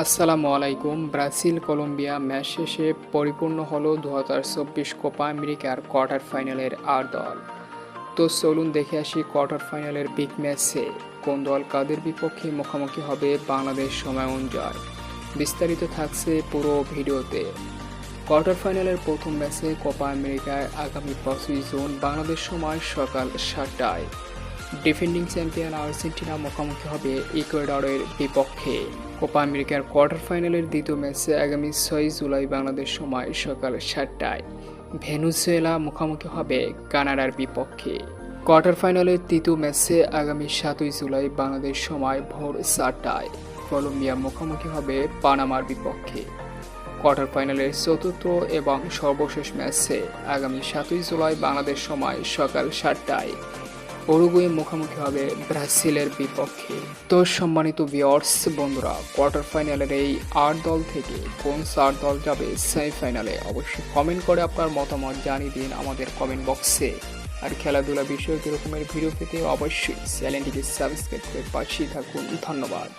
আসসালামু আলাইকুম। Brazil, Colombia match শেষে পরিপূর্ণ হলো দু হাজার চব্বিশ কোপা আমেরিকার কোয়ার্টার ফাইনালের আর দল। তো চলুন দেখে আসি কোয়ার্টার ফাইনালের বিগ ম্যাচে। কোন দল কাদের বিপক্ষে মুখোমুখি হবে বাংলাদেশ সময় অনুযায়ী? বিস্তারিত থাকছে পুরো ভিডিওতে। কোয়ার্টার ফাইনালের প্রথম ম্যাচে কোপা আমেরিকায় আগামী পঁচিশ জুন বাংলাদেশ সময় সকাল সাতটায়। ডিফেন্ডিং চ্যাম্পিয়ন আর্জেন্টিনা মুখোমুখি হবে ইকুয়েডরের বিপক্ষে। কোপা আমেরিকার কোয়ার্টার ফাইনালের দ্বিতীয় ম্যাচে আগামী ছয় জুলাই বাংলাদেশ সময় সকাল সাতটায়। ভেনুজুয়েলা মুখোমুখি হবে কানাডার বিপক্ষে। কোয়ার্টার ফাইনালের তৃতীয় ম্যাচে আগামী সাতই জুলাই বাংলাদেশ সময় ভোর চারটায় কলম্বিয়া মুখোমুখি হবে পানামার বিপক্ষে। কোয়ার্টার ফাইনালের চতুর্থ এবং সর্বশেষ ম্যাচে আগামী সাতই জুলাই বাংলাদেশ সময় সকাল সাতটায়। উরুগুয়ে মুখোমুখি হবে ব্রাজিলের বিপক্ষে। তো সম্মানিত ভিওর্স বন্ধুরা কোয়ার্টার ফাইনালের এই আট দল থেকে কোন চার দল যাবে সেমিফাইনালে অবশ্যই কমেন্ট করে আপনার মতামত জানিয়ে দিন আমাদের কমেন্ট বক্সে আর খেলাধুলা বিষয়ক এরকমের ভিডিও পেতে অবশ্যই চ্যানেলটিকে সাবস্ক্রাইব করে পাশেই থাকুন। ধন্যবাদ।